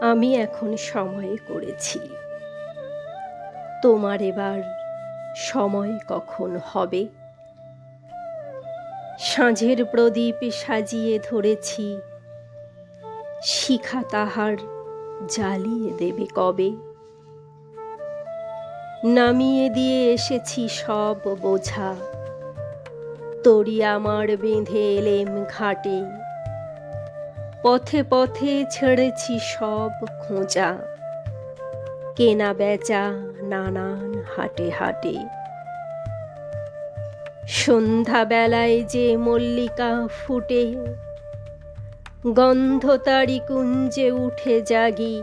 আমি এখন সময়ে করেছি। তোমার এবার সময় কখন হবে? সাঁঝের প্রদীপ সাজিয়ে ধরেছি। শিখা তাহার জ্বালিয়ে দেবে কবে? নামিয়ে দিয়ে এসেছি সব বোঝা। তরি আমার বেঁধে এলেম ঘাটে। পথে পথে ছেড়েছি সব খোঁজা। কেনা বেচা নানান হাটে হাটে। সন্ধ্যাবেলায় যে মল্লিকা ফুটে, গন্ধ তারি কুঞ্জে উঠে জাগি।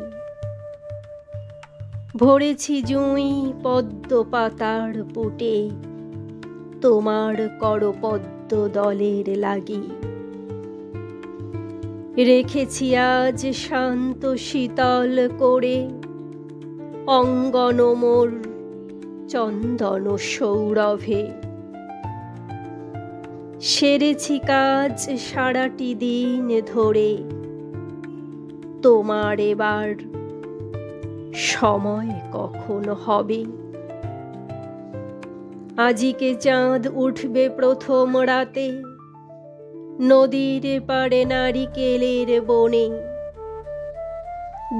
ভরেছি জুঁই পদ্ম পাতার পুটে, তোমার করপদ্ম দলের লাগি। রেখেছি আজ শান্ত শীতল করে। অঙ্গন মোর চন্দন সৌরভে। সেরেছি কাজ সারাটি দিন ধরে। তোমার এবার সময় কখন হবে? আজিকে চাঁদ উঠবে প্রথম রাতে। নদীর পাড়ে নারিকেলের বনে।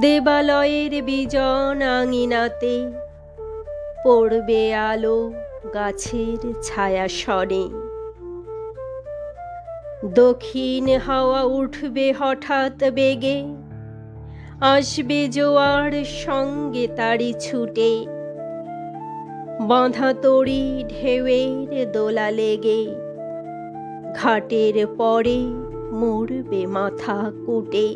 দেবালয়ের বিজন আঙিনাতে পড়বে আলো গাছের ছায়া সনে। দক্ষিণ হাওয়া উঠবে হঠাৎ বেগে, আসবে জোয়ার সঙ্গে তারি ছুটে। বাঁধা তরি ঢেউয়ের দোলা লেগে ঘাটের পরে মরবে মাথা কুটে।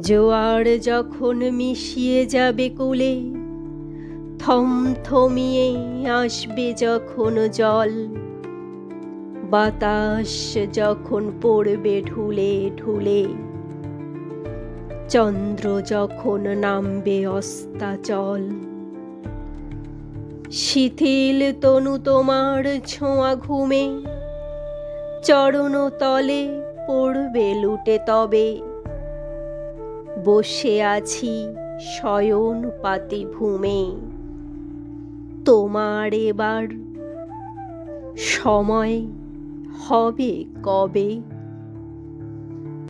জোয়ার যখন মিশিয়ে যাবে কুলে থম থমিয়ে আসবে যখন জল। বাতাস যখন পড়বে ঢুলে ঢুলে, চন্দ্র যখন নামবে অস্তাচল। শিথিল তনু তোমার ছোঁয়া ঘুমে। চরণ তলে পড়বে লুটে তবে। বসে আছি শয়ন পাতি ভূমে। তোমার এবার সময় হবে কবে?